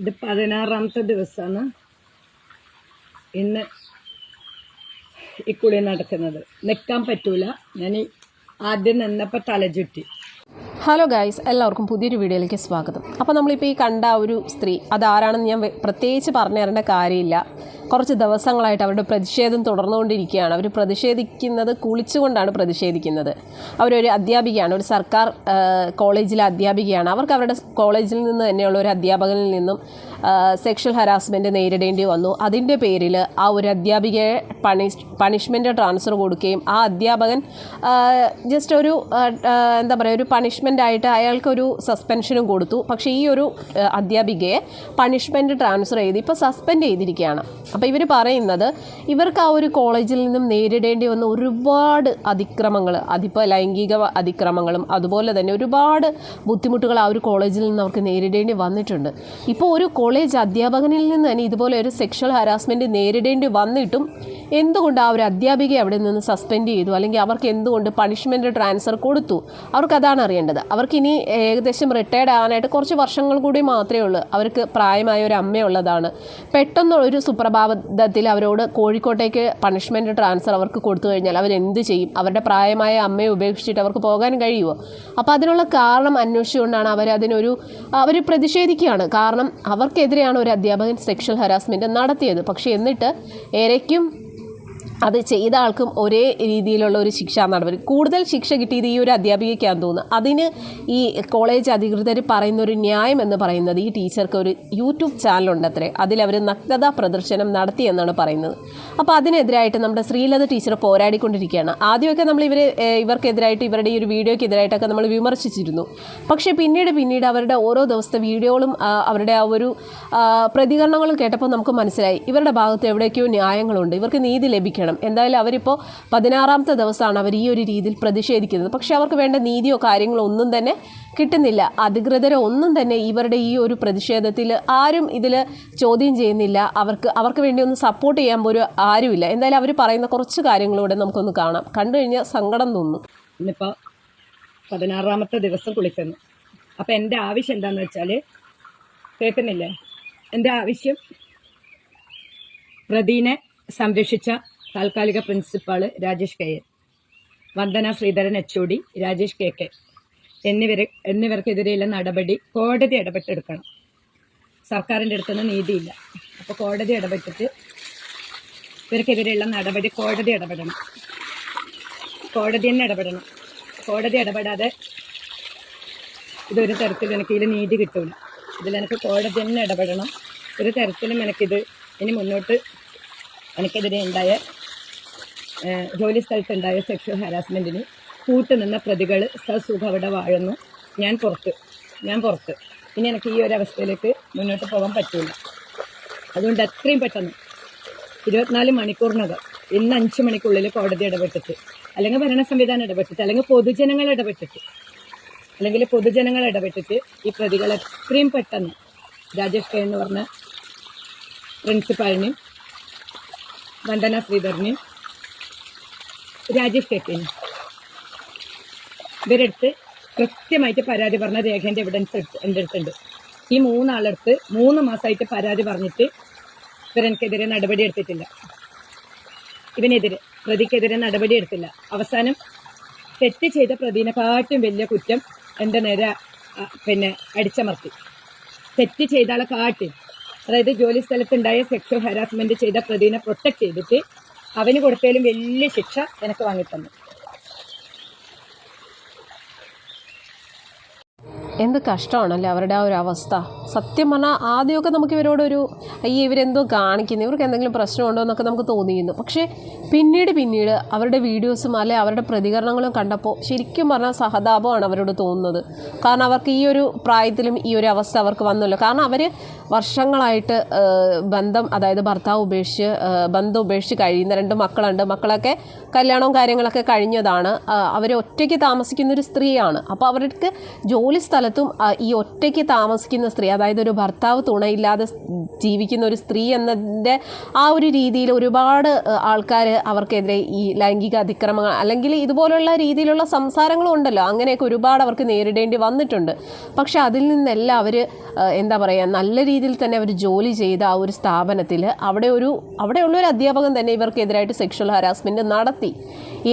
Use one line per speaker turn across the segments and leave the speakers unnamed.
ഇത് പതിനാറാമത്തെ ദിവസമാണ്. ഇന്ന് ഈ കുളി നടക്കുന്നത്. നിൽക്കാൻ പറ്റൂല. ഞാൻ ആദ്യം നിന്നപ്പോൾ തല ചുറ്റി.
ഹലോ ഗായ്സ് എല്ലാവർക്കും പുതിയൊരു വീഡിയോയിലേക്ക് സ്വാഗതം. അപ്പോൾ നമ്മളിപ്പോൾ ഈ കണ്ട ഒരു സ്ത്രീ അതാരാണെന്ന് ഞാൻ പ്രത്യേകിച്ച് പറഞ്ഞു തരേണ്ട കാര്യമില്ല. കുറച്ച് ദിവസങ്ങളായിട്ട് അവരുടെ പ്രതിഷേധം തുടർന്നുകൊണ്ടിരിക്കുകയാണ്. അവർ പ്രതിഷേധിക്കുന്നത് കുളിച്ചുകൊണ്ടാണ് പ്രതിഷേധിക്കുന്നത്. അവരൊരു അധ്യാപികയാണ്. ഒരു സർക്കാർ കോളേജിലെ അധ്യാപികയാണ്. അവർക്ക് അവരുടെ കോളേജിൽ നിന്ന് തന്നെയുള്ള ഒരു അധ്യാപകനിൽ നിന്നും സെക്ഷൽ ഹരാസ്മെന്റ് നേരിടേണ്ടി വന്നു. അതിന്റെ പേരിൽ ആ ഒരു അധ്യാപികയെ പണിഷ് പണിഷ്മെന്റ് ട്രാൻസ്ഫർ കൊടുക്കുകയും ആ അധ്യാപകൻ ജസ്റ്റ് ഒരു എന്താ പറയുക ഒരു പണിഷ്മെന്റ് ആയിട്ട് അയാൾക്കൊരു സസ്പെൻഷനും കൊടുത്തു. പക്ഷേ ഈ ഒരു അധ്യാപികയെ പണിഷ്മെന്റ് ട്രാൻസ്ഫർ ചെയ്ത് ഇപ്പോൾ സസ്പെൻഡ് ചെയ്തിരിക്കുകയാണ്. അപ്പോൾ ഇവർ പറയുന്നത് ഇവർക്ക് ആ ഒരു കോളേജിൽ നിന്നും നേരിടേണ്ടി വന്ന ഒരുപാട് അതിക്രമങ്ങൾ അതിപ്പോൾ ലൈംഗിക അതിക്രമങ്ങളും അതുപോലെ തന്നെ ഒരുപാട് ബുദ്ധിമുട്ടുകൾ ആ ഒരു കോളേജിൽ നിന്ന് അവർക്ക് നേരിടേണ്ടി വന്നിട്ടുണ്ട്. ഇപ്പോൾ ഒരു കോളേജ് അധ്യാപകനിൽ നിന്ന് തന്നെ ഇതുപോലെ ഒരു സെക്ഷൽ ഹരാസ്മെന്റ് നേരിടേണ്ടി വന്നിട്ടും എന്തുകൊണ്ട് ആ ഒരു അധ്യാപികയെ അവിടെ നിന്ന് സസ്പെൻഡ് ചെയ്തു? അല്ലെങ്കിൽ അവർക്ക് എന്തുകൊണ്ട് പണിഷ്മെന്റ് ട്രാൻസ്ഫർ കൊടുത്തു? അവർക്ക് അതാണ് അറിയേണ്ടത്. അവർക്ക് ഇനി ഏകദേശം റിട്ടയർഡ് ആകാനായിട്ട് കുറച്ച് വർഷങ്ങൾ കൂടി മാത്രമേ ഉള്ളൂ. അവർക്ക് പ്രായമായ ഒരു അമ്മയുള്ളതാണ്. പെട്ടെന്ന് ഒരു സുപ്രഭാതത്തിൽ അവരോട് കോഴിക്കോട്ടേക്ക് പണിഷ്മെന്റ് ട്രാൻസ്ഫർ അവർക്ക് കൊടുത്തു കഴിഞ്ഞാൽ അവരെന്ത് ചെയ്യും? അവരുടെ പ്രായമായ അമ്മയെ ഉപേക്ഷിച്ചിട്ട് അവർക്ക് പോകാൻ കഴിയുമോ? അപ്പോൾ അതിനുള്ള കാരണം അന്വേഷിച്ചുകൊണ്ടാണ് അവർ അതിനൊരു അവർ പ്രതിഷേധിക്കുകയാണ്. കാരണം അവർക്കെതിരെയാണ് ഒരു അധ്യാപകൻ സെക്ഷൽ ഹരാസ്മെന്റ് നടത്തിയത്. പക്ഷേ എന്നിട്ട് ഏറെക്കും അത് ചെയ്ത ആൾക്കും ഒരേ രീതിയിലുള്ള ഒരു ശിക്ഷാ നടപടി. കൂടുതൽ ശിക്ഷ കിട്ടിയത് ഈ ഒരു അധ്യാപികയ്ക്കാന്ന് തോന്നുന്നു. അതിന് ഈ കോളേജ് അധികൃതർ പറയുന്ന ഒരു ന്യായം എന്ന് പറയുന്നത് ഈ ടീച്ചർക്ക് ഒരു യൂട്യൂബ് ചാനലുണ്ട് അത്രേ അതിലവർ നഗ്നതാ പ്രദർശനം നടത്തി എന്നാണ് പറയുന്നത്. അപ്പോൾ അതിനെതിരായിട്ട് നമ്മുടെ ശ്രീലത ടീച്ചർ പോരാടിക്കൊണ്ടിരിക്കുകയാണ്. ആദ്യമൊക്കെ നമ്മൾ ഇവർ ഇവർക്കെതിരായിട്ട് ഇവരുടെ ഈ ഒരു വീഡിയോയ്ക്കെതിരായിട്ടൊക്കെ നമ്മൾ വിമർശിച്ചിരുന്നു. പക്ഷേ പിന്നീട് പിന്നീട് അവരുടെ ഓരോ ദിവസത്തെ വീഡിയോകളും അവരുടെ ആ ഒരു പ്രതികരണങ്ങളും കേട്ടപ്പോൾ നമുക്ക് മനസ്സിലായി. ഇവരുടെ ഭാഗത്ത് എവിടേക്കോ ന്യായങ്ങളുണ്ട്. ഇവർക്ക് നീതി ലഭിക്കണം. എന്തായാലും അവരിപ്പോൾ പതിനാറാമത്തെ ദിവസമാണ് അവർ ഈ ഒരു രീതിയിൽ പ്രതിഷേധിക്കുന്നത്. പക്ഷേ അവർക്ക് വേണ്ട നീതിയോ കാര്യങ്ങളോ ഒന്നും തന്നെ കിട്ടുന്നില്ല. അധികൃതരോ ഒന്നും തന്നെ ഇവരുടെ ഈ ഒരു പ്രതിഷേധത്തിൽ ആരും ഇതിൽ ചോദ്യം ചെയ്യുന്നില്ല. അവർക്ക് അവർക്ക് വേണ്ടി ഒന്ന് സപ്പോർട്ട് ചെയ്യാൻ പോലും ആരുമില്ല. എന്തായാലും അവർ പറയുന്ന കുറച്ച് കാര്യങ്ങളൂടെ നമുക്കൊന്ന് കാണാം. കണ്ടു കഴിഞ്ഞാൽ സങ്കടം തോന്നും.
ഇന്നിപ്പോൾ പതിനാറാമത്തെ ദിവസം കുളിക്കുന്നു. അപ്പം എന്റെ ആവശ്യം എന്താണെന്ന് വെച്ചാൽ കേൾക്കുന്നില്ലേ? എന്റെ ആവശ്യം പ്രതിനെ സംരക്ഷിച്ച താൽക്കാലിക principal Rajesh കയ്യർ Vandana Sreedharan H O D Rajesh K K എന്നിവരെ എന്നിവർക്കെതിരെയുള്ള നടപടി കോടതി ഇടപെട്ടെടുക്കണം. സർക്കാരിന്റെ അടുത്തുനിന്ന് നീതിയില്ല. അപ്പോൾ കോടതി ഇടപെട്ടിട്ട് ഇവർക്കെതിരെയുള്ള നടപടി കോടതി ഇടപെടണം. കോടതി തന്നെ ഇടപെടണം. കോടതി ഇടപെടാതെ ഇതൊരു തരത്തിലും എനിക്ക് ഇതിൽ നീതി കിട്ടില്ല ഇതിൽ എനിക്ക് കോടതി തന്നെ ഇടപെടണം. ഒരു തരത്തിലും എനിക്കിത് ഇനി മുന്നോട്ട് എനിക്കെതിരെ ഉണ്ടായ ജോലി സ്ഥലത്തുണ്ടായ സെക്ഷൽ ഹാരാസ്മെന്റിന് കൂട്ടുനിന്ന പ്രതികൾ സസുഖം അവിടെ വാഴുന്നു. ഞാൻ പുറത്ത് ഞാൻ പുറത്ത്. ഇനി എനിക്ക് ഈ ഒരു അവസ്ഥയിലേക്ക് മുന്നോട്ട് പോകാൻ പറ്റില്ല അതുകൊണ്ട് എത്രയും പെട്ടെന്ന് ഇരുപത്തിനാല് മണിക്കൂറിനകം ഇന്ന് അഞ്ച് മണിക്കുള്ളിൽ കോടതി ഇടപെട്ടിട്ട് അല്ലെങ്കിൽ ഭരണ സംവിധാനം ഇടപെട്ടിട്ട് അല്ലെങ്കിൽ പൊതുജനങ്ങൾ ഇടപെട്ടിട്ട് അല്ലെങ്കിൽ പൊതുജനങ്ങൾ ഇടപെട്ടിട്ട് ഈ പ്രതികൾ എത്രയും പെട്ടെന്ന് രാജേഷ് കെ എന്ന് പറഞ്ഞ പ്രിൻസിപ്പാളിനെയും വന്ദന ശ്രീധരനെയും രാജേഷ് കെക്കിനെയും ഇവരെടുത്ത് കൃത്യമായിട്ട് പരാതി പറഞ്ഞ രേഖേന്റെ എവിഡൻസ് എടുത്ത് എന്റെ അടുത്തുണ്ട്. ഈ മൂന്നാളടുത്ത് മൂന്ന് മാസമായിട്ട് പരാതി പറഞ്ഞിട്ട് ഇവരെനിക്കെതിരെ നടപടി എടുത്തിട്ടില്ല. ഇവനെതിരെ പ്രതിക്കെതിരെ നടപടി എടുത്തില്ല. അവസാനം തെറ്റ് ചെയ്ത പ്രതിനെക്കാട്ടും വലിയ കുറ്റം എന്റെ നേരെ പിന്നെ അടിച്ചമർത്തി. തെറ്റ് ചെയ്ത ആളെ കാട്ടി. അതായത് ജോലി സ്ഥലത്തുണ്ടായ സെക്ഷൽ ഹരാസ്മെന്റ് ചെയ്ത പ്രതിനെ പ്രൊട്ടക്ട് ചെയ്തിട്ട് അവന് കൊടുത്തേലും വലിയ ശിക്ഷ എനിക്ക് വാങ്ങിത്തന്നു.
എന്ത് കഷ്ടമാണല്ലേ അവരുടെ ആ ഒരു അവസ്ഥ? സത്യം പറഞ്ഞാൽ ആദ്യമൊക്കെ നമുക്ക് ഇവരോടൊരു അയ്യേ ഇവരെന്തോ കാണിക്കുന്നു. ഇവർക്ക് എന്തെങ്കിലും പ്രശ്നമുണ്ടോ എന്നൊക്കെ നമുക്ക് തോന്നിയിരുന്നു. പക്ഷേ പിന്നീട് പിന്നീട് അവരുടെ വീഡിയോസും അല്ലെ അവരുടെ പ്രതികരണങ്ങളും കണ്ടപ്പോൾ ശരിക്കും പറഞ്ഞാൽ സഹതാപമാണ് അവരോട് തോന്നുന്നത്. കാരണം അവർക്ക് ഈ ഒരു പ്രായത്തിലും ഈ ഒരു അവസ്ഥ അവർക്ക് വന്നല്ലോ. കാരണം അവർ വർഷങ്ങളായിട്ട് ബന്ധം അതായത് ഭർത്താവ് ഉപേക്ഷിച്ച് ബന്ധം ഉപേക്ഷിച്ച് കഴിയുന്ന രണ്ട് മക്കളുണ്ട്. മക്കളൊക്കെ കല്യാണവും കാര്യങ്ങളൊക്കെ കഴിഞ്ഞതാണ്. അവർ ഒറ്റയ്ക്ക് താമസിക്കുന്ന ഒരു സ്ത്രീയാണ്. അപ്പോൾ അവർക്ക് ജോലി സ്ഥലത്തും ഈ ഒറ്റയ്ക്ക് താമസിക്കുന്ന സ്ത്രീ അതായത് ഒരു ഭർത്താവ് തുണയില്ലാതെ ജീവിക്കുന്ന ഒരു സ്ത്രീ എന്നതിന്റെ ആ ഒരു രീതിയിൽ ഒരുപാട് ആൾക്കാർ അവർക്കെതിരെ ഈ ലൈംഗിക അതിക്രമങ്ങൾ അല്ലെങ്കിൽ ഇതുപോലുള്ള രീതിയിലുള്ള സംസാരങ്ങളും ഉണ്ടല്ലോ. അങ്ങനെയൊക്കെ ഒരുപാട് അവർക്ക് നേരിടേണ്ടി വന്നിട്ടുണ്ട്. പക്ഷെ അതിൽ നിന്നെല്ലാം അവർ എന്താ പറയുക നല്ല രീതിയിൽ തന്നെ അവർ ജോലി ചെയ്ത ആ ഒരു സ്ഥാപനത്തിൽ അവിടെ ഒരു അവിടെയുള്ള ഒരു അധ്യാപകൻ തന്നെ ഇവർക്കെതിരായിട്ട് സെക്ഷൽ ഹരാസ്മെന്റ് നടത്തി.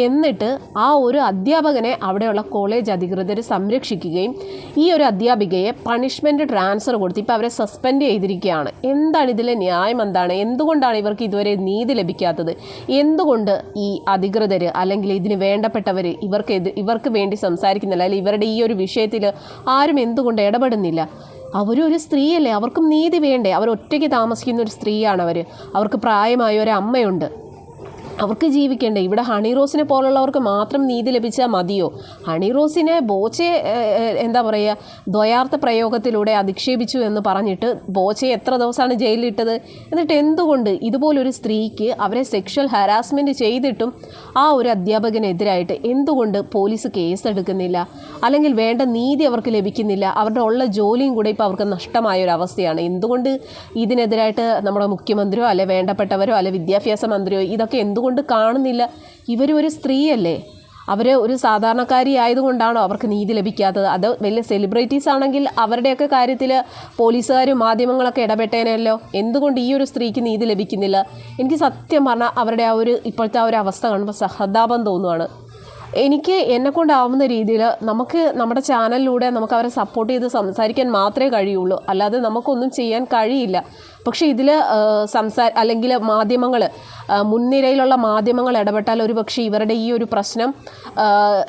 എന്നിട്ട് ആ ഒരു അധ്യാപകനെ അവിടെയുള്ള കോളേജ് അധികൃതർ സംരക്ഷിക്കുകയും ഈ ഒരു അധ്യാപികയെ പണിഷ്മെന്റ് ട്രാൻസ്ഫർ കൊടുത്ത് ഇപ്പോൾ അവരെ സസ്പെൻഡ് ചെയ്തിരിക്കുകയാണ്. എന്താണ് ഇതിലെ ന്യായം? എന്താണ്? എന്തുകൊണ്ടാണ് ഇവർക്ക് ഇതുവരെ നീതി ലഭിക്കാത്തത്? എന്തുകൊണ്ട് ഈ അധികൃതർ അല്ലെങ്കിൽ ഇതിന് വേണ്ടപ്പെട്ടവർ ഇവർക്ക് ഇവർക്ക് വേണ്ടി സംസാരിക്കുന്നില്ല? അല്ലെങ്കിൽ ഇവരുടെ ഈ ഒരു വിഷയത്തിൽ ആരും എന്തുകൊണ്ട് ഇടപെടുന്നില്ല? അവരൊരു സ്ത്രീയല്ലേ? അവർക്കും നീതി വേണ്ടേ? അവർ ഒറ്റയ്ക്ക് താമസിക്കുന്ന ഒരു സ്ത്രീയാണ് അവർ അവർക്ക് പ്രായമായ ഒരു അമ്മയുണ്ട്. അവർക്ക് ജീവിക്കണ്ടേ? ഇവിടെ ഹണി റോസിനെ പോലുള്ളവർക്ക് മാത്രം നീതി ലഭിച്ചാൽ മതിയോ? ഹണി റോസിനെ ബോച്ചെ എന്താ പറയുക ദ്വയാർത്ഥ പ്രയോഗത്തിലൂടെ അധിക്ഷേപിച്ചു എന്ന് പറഞ്ഞിട്ട് ബോച്ചെ എത്ര ദിവസമാണ് ജയിലിലിട്ടത്? എന്നിട്ട് എന്തുകൊണ്ട് ഇതുപോലൊരു സ്ത്രീക്ക് അവരെ സെക്ഷൽ ഹരാസ്മെന്റ് ചെയ്തിട്ടും ആ ഒരു അധ്യാപകനെതിരായിട്ട് എന്തുകൊണ്ട് പോലീസ് കേസെടുക്കുന്നില്ല? അല്ലെങ്കിൽ വേണ്ട നീതി അവർക്ക് ലഭിക്കുന്നില്ല. അവരുടെ ഉള്ള ജോലിയും കൂടെ ഇപ്പോൾ അവർക്ക് നഷ്ടമായ ഒരു അവസ്ഥയാണ്. എന്തുകൊണ്ട് ഇതിനെതിരായിട്ട് നമ്മുടെ മുഖ്യമന്ത്രിയോ അല്ലെ വേണ്ടപ്പെട്ടവരോ അല്ലെ വിദ്യാഭ്യാസ മന്ത്രിയോ ഇതൊക്കെ എന്തുകൊണ്ട് കാണുന്നില്ല. ഇവരൊരു സ്ത്രീയല്ലേ? അവർ ഒരു സാധാരണക്കാരി ആയതുകൊണ്ടാണോ അവർക്ക് നീതി ലഭിക്കാത്തത്? അത് വലിയ സെലിബ്രിറ്റീസ് ആണെങ്കിൽ അവരുടെയൊക്കെ കാര്യത്തിൽ പോലീസുകാരും മാധ്യമങ്ങളൊക്കെ ഇടപെട്ടേനല്ലോ. എന്തുകൊണ്ട് ഈ ഒരു സ്ത്രീക്ക് നീതി ലഭിക്കുന്നില്ല? എനിക്ക് സത്യം പറഞ്ഞാൽ അവരുടെ ആ ഒരു ഇപ്പോഴത്തെ ആ ഒരു അവസ്ഥ കാണുമ്പോൾ സഹതാപം തോന്നുവാണ്. എനിക്ക് എന്നെ കൊണ്ടാവുന്ന രീതിയിൽ നമുക്ക് നമ്മുടെ ചാനലിലൂടെ നമുക്ക് അവരെ സപ്പോർട്ട് ചെയ്ത് സംസാരിക്കാൻ മാത്രമേ കഴിയുള്ളൂ. അല്ലാതെ നമുക്കൊന്നും ചെയ്യാൻ കഴിയില്ല. പക്ഷേ ഇതിൽ സംസാ അല്ലെങ്കിൽ മാധ്യമങ്ങൾ മുൻനിരയിലുള്ള മാധ്യമങ്ങൾ ഇടപെട്ടാൽ ഒരു പക്ഷേ ഇവരുടെ ഈ ഒരു പ്രശ്നം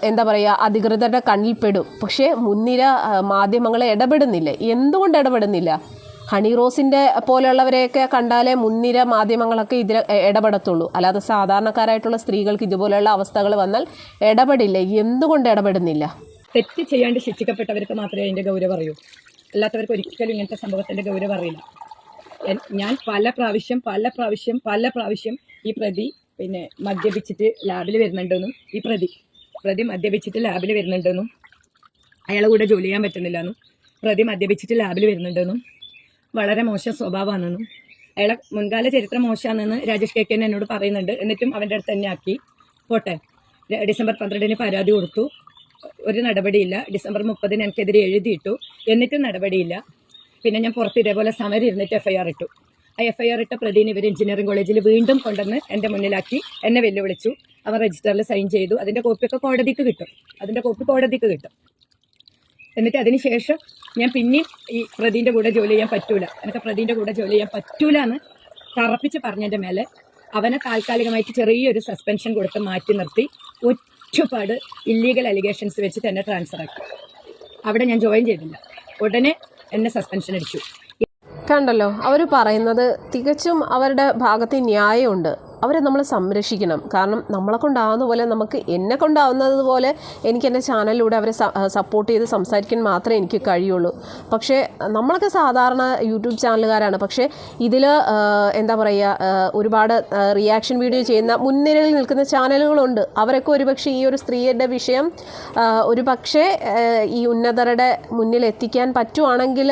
എന്താ പറയുക അധികൃതരുടെ കണ്ണിൽപ്പെടും പക്ഷേ മുൻനിര ആ, മാധ്യമങ്ങൾ ഇടപെടുന്നില്ല. എന്തുകൊണ്ട് ഇടപെടുന്നില്ല? ഹണി റോസിന്റെ പോലെയുള്ളവരെയൊക്കെ കണ്ടാലേ മുൻനിര മാധ്യമങ്ങളൊക്കെ ഇതിൽ ഇടപെടത്തുള്ളൂ. അല്ലാതെ സാധാരണക്കാരായിട്ടുള്ള സ്ത്രീകൾക്ക് ഇതുപോലെയുള്ള അവസ്ഥകൾ വന്നാൽ ഇടപെടില്ല. എന്തുകൊണ്ട് ഇടപെടുന്നില്ല?
തെറ്റ് ചെയ്യാണ്ട് ശിക്ഷിക്കപ്പെട്ടവർക്ക് മാത്രമേ അതിന്റെ ഗൗരവം അറിയൂ. അല്ലാത്തവർക്ക് ഒരിക്കലും ഇങ്ങനത്തെ സംഭവത്തിന്റെ ഗൗരവം അറിയില്ല. ഞാൻ പല പ്രാവശ്യം പല പ്രാവശ്യം പല പ്രാവശ്യം ഈ പ്രതി പിന്നെ മദ്യപിച്ചിട്ട് ലാബിൽ വരുന്നുണ്ടെന്നും ഈ പ്രതി പ്രതി മദ്യപിച്ചിട്ട് ലാബിൽ വരുന്നുണ്ടെന്നും അയാളെ കൂടെ ജോലി ചെയ്യാൻ പറ്റുന്നില്ലെന്നും പ്രതി മദ്യപിച്ചിട്ട് ലാബിൽ വരുന്നുണ്ടെന്നും വളരെ മോശം സ്വഭാവമാണെന്നും അയാളെ മുൻകാല ചരിത്രം മോശമാണെന്ന് രാജേഷ് കെ കെൻ എന്നോട് പറയുന്നുണ്ട്. എന്നിട്ടും അവന്റെ അടുത്ത് തന്നെ ആക്കി. പോട്ടെ. ഡിസംബർ പന്ത്രണ്ടിന് പരാതി കൊടുത്തു. ഒരു നടപടിയില്ല. ഡിസംബർ മുപ്പതിന് എനിക്കെതിരെ എഴുതിയിട്ടു. എന്നിട്ടും നടപടിയില്ല. പിന്നെ ഞാൻ പുറത്ത് ഇതേപോലെ സമരം ഇരുന്നിട്ട് എഫ് ഐ ആർ ഇട്ടു. ആ എഫ് ഐ ആർ ഇട്ട പ്രതിനെ ഇവർ എഞ്ചിനീയറിംഗ് കോളേജിൽ വീണ്ടും കൊണ്ടുവന്ന് എന്റെ മുന്നിലാക്കി. എന്നെ വെല്ലുവിളിച്ചു. അവർ രജിസ്റ്ററിൽ സൈൻ ചെയ്തു. അതിന്റെ കോപ്പിയൊക്കെ കോടതിക്ക് കിട്ടും. അതിന്റെ കോപ്പി കോടതിക്ക് കിട്ടും. എന്നിട്ട് അതിന് ശേഷം ഞാൻ പിന്നെയും ഈ പ്രതിന്റെ കൂടെ ജോലി ചെയ്യാൻ പറ്റൂല. എനിക്ക് പ്രതിന്റെ കൂടെ ജോലി ചെയ്യാൻ പറ്റൂല എന്ന് തറപ്പിച്ച് പറഞ്ഞതിന്റെ മേലെ അവനെ താൽക്കാലികമായിട്ട് ചെറിയൊരു സസ്പെൻഷൻ കൊടുത്ത് മാറ്റി നിർത്തി ഒറ്റപ്പാട് ഇല്ലീഗൽ അലിഗേഷൻസ് വെച്ച് തന്നെ ട്രാൻസ്ഫർ ആക്കി. അവിടെ ഞാൻ ജോയിൻ ചെയ്തില്ല. ഉടനെ എന്നെ സസ്പെൻഷൻ അടിച്ചു.
കണ്ടല്ലോ അവർ പറയുന്നത് തികച്ചും അവരുടെ ഭാഗത്ത് ന്യായമുണ്ട്. അവരെ നമ്മൾ സംരക്ഷിക്കണം. കാരണം നമ്മളെ കൊണ്ടാവുന്ന പോലെ നമുക്ക് എന്നെ കൊണ്ടാവുന്നത് പോലെ എനിക്ക് എന്റെ ചാനലിലൂടെ അവരെ സപ്പോർട്ട് ചെയ്ത് സംസാരിക്കാൻ മാത്രമേ എനിക്ക് കഴിയുള്ളൂ. പക്ഷേ നമ്മളൊക്കെ സാധാരണ യൂട്യൂബ് ചാനലുകാരാണ്. പക്ഷേ ഇതിൽ എന്താ പറയുക ഒരുപാട് റിയാക്ഷൻ വീഡിയോ ചെയ്യുന്ന മുൻനിരയിൽ നിൽക്കുന്ന ചാനലുകളുണ്ട്. അവരൊക്കെ ഒരുപക്ഷെ ഈ ഒരു സ്ത്രീയുടെ വിഷയം ഒരു പക്ഷേ ഈ ഉന്നതരുടെ മുന്നിൽ എത്തിക്കാൻ പറ്റുവാണെങ്കിൽ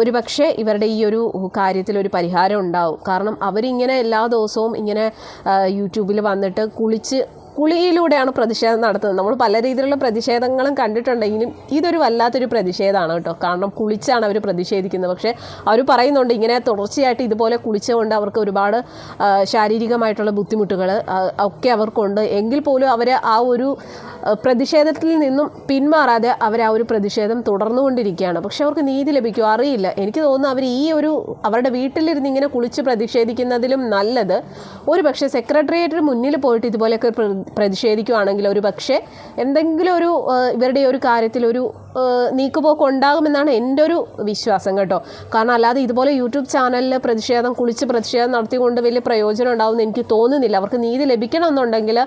ഒരു പക്ഷേ ഇവരുടെ ഈ ഒരു കാര്യത്തിൽ ഒരു പരിഹാരം ഉണ്ടാവും. കാരണം അവരിങ്ങനെ എല്ലാ ദിവസവും ഇങ്ങനെ യൂട്യൂബിൽ വന്നിട്ട് കുളിച്ച് കുളിയിലൂടെയാണ് പ്രതിഷേധം നടത്തുന്നത്. നമ്മൾ പല രീതിയിലുള്ള പ്രതിഷേധങ്ങളും കണ്ടിട്ടുണ്ടെങ്കിലും ഇതൊരു വല്ലാത്തൊരു പ്രതിഷേധമാണ് കേട്ടോ. കാരണം കുളിച്ചാണ് അവർ പ്രതിഷേധിക്കുന്നത്. പക്ഷേ അവർ പറയുന്നുണ്ട് ഇങ്ങനെ തുടർച്ചയായിട്ട് ഇതുപോലെ കുളിച്ചുകൊണ്ട് അവർക്ക് ഒരുപാട് ശാരീരികമായിട്ടുള്ള ബുദ്ധിമുട്ടുകൾ ഒക്കെ അവർക്കുണ്ട്. എങ്കിൽ പോലും അവർ ആ ഒരു പ്രതിഷേധത്തിൽ നിന്നും പിന്മാറാതെ അവർ ആ ഒരു പ്രതിഷേധം തുടർന്നുകൊണ്ടിരിക്കുകയാണ്. പക്ഷേ അവർക്ക് നീതി ലഭിക്കുമോ? അറിയില്ല. എനിക്ക് തോന്നുന്നു അവർ ഈ ഒരു അവരുടെ വീട്ടിലിരുന്ന് ഇങ്ങനെ കുളിച്ച് പ്രതിഷേധിക്കുന്നതിലും നല്ലത്. ഒരു പക്ഷേ സെക്രട്ടേറിയറ്റിന് മുന്നിൽ പോയിട്ട് ഇതുപോലെയൊക്കെ പ്രതിഷേധിക്കുകയാണെങ്കിൽ ഒരു പക്ഷേ എന്തെങ്കിലും ഒരു ഇവരുടെ ഒരു കാര്യത്തിൽ ഒരു നീക്കുപോക്ക് ഉണ്ടാകുമെന്നാണ് എന്റെ ഒരു വിശ്വാസം കേട്ടോ. കാരണം അല്ലാതെ ഇതുപോലെ യൂട്യൂബ് ചാനലിൽ പ്രതിഷേധം കുളിച്ച് പ്രതിഷേധം നടത്തിക്കൊണ്ട് വലിയ പ്രയോജനം ഉണ്ടാകുമെന്ന് എനിക്ക് തോന്നുന്നില്ല. അവർക്ക് നീതി ലഭിക്കണമെന്നുണ്ടെങ്കിൽ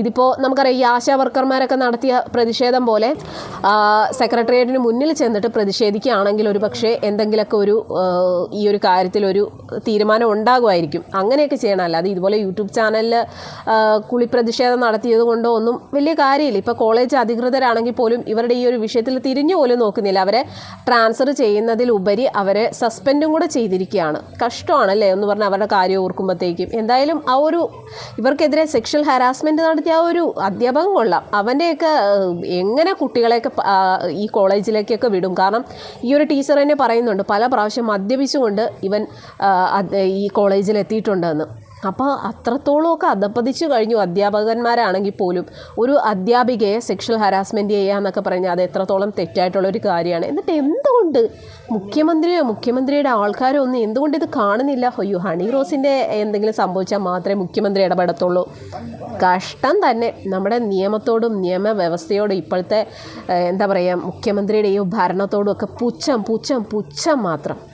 ഇതിപ്പോൾ നമുക്കറിയാം ഈ ആശാ വർക്കർമാരൊക്കെ നടത്തിയ പ്രതിഷേധം പോലെ സെക്രട്ടേറിയറ്റിന് മുന്നിൽ ചെന്നിട്ട് പ്രതിഷേധിക്കുകയാണെങ്കിൽ ഒരു പക്ഷേ എന്തെങ്കിലുമൊക്കെ ഒരു ഈ ഒരു കാര്യത്തിൽ ഒരു തീരുമാനം ഉണ്ടാകുമായിരിക്കും. അങ്ങനെയൊക്കെ ചെയ്യണം. അല്ലാതെ ഇതുപോലെ യൂട്യൂബ് ചാനലിൽ കുളി പ്രതിഷേധം പീഡനം നടത്തിയത് കൊണ്ടോ ഒന്നും വലിയ കാര്യമില്ല. ഇപ്പോൾ കോളേജ് അധികൃതരാണെങ്കിൽ പോലും ഇവരുടെ ഈ ഒരു വിഷയത്തിൽ തിരിഞ്ഞു പോലും നോക്കുന്നില്ല. അവരെ ട്രാൻസ്ഫർ ചെയ്യുന്നതിലുപരി അവരെ സസ്പെൻഡും കൂടെ ചെയ്തിരിക്കുകയാണ്. കഷ്ടമാണല്ലേ? എന്ന് പറഞ്ഞാൽ അവരുടെ കാര്യം ഓർക്കുമ്പോഴത്തേക്കും. എന്തായാലും ആ ഒരു ഇവർക്കെതിരെ സെക്ഷൽ ഹാരാസ്മെന്റ് നടത്തിയ ആ ഒരു അധ്യാപകൻ കൊള്ളാം. അവന്റെയൊക്കെ എങ്ങനെ കുട്ടികളെയൊക്കെ ഈ കോളേജിലേക്കൊക്കെ വിടും? കാരണം ഈ ഒരു ടീച്ചർ തന്നെ പറയുന്നുണ്ട് പല പ്രാവശ്യം മദ്യപിച്ചുകൊണ്ട് ഇവൻ ഈ കോളേജിൽ എത്തിയിട്ടുണ്ടെന്ന് അപ്പോൾ അത്രത്തോളമൊക്കെ അധപ്പതിച്ചു കഴിഞ്ഞു അധ്യാപകന്മാരാണെങ്കിൽ പോലും ഒരു അധ്യാപികയെ സെക്ഷൽ ഹരാസ്മെന്റ് ചെയ്യുക എന്നൊക്കെ പറഞ്ഞാൽ അത് എത്രത്തോളം തെറ്റായിട്ടുള്ള ഒരു കാര്യമാണ്. എന്നിട്ട് എന്തുകൊണ്ട് മുഖ്യമന്ത്രിയോ മുഖ്യമന്ത്രിയുടെ ആൾക്കാരോ ഒന്നും എന്തുകൊണ്ട് ഇത് കാണുന്നില്ല? അയ്യോ ഹണി റോസിന്റെ എന്തെങ്കിലും സംഭവിച്ചാൽ മാത്രമേ മുഖ്യമന്ത്രി ഇടപെടത്തുള്ളൂ. കഷ്ടം തന്നെ. നമ്മുടെ നിയമത്തോടും നിയമവ്യവസ്ഥയോടും ഇപ്പോഴത്തെ എന്താ പറയുക മുഖ്യമന്ത്രിയുടെ ഈ ഭരണത്തോടും ഒക്കെ പുച്ഛം പുച്ഛം പുച്ഛം മാത്രം.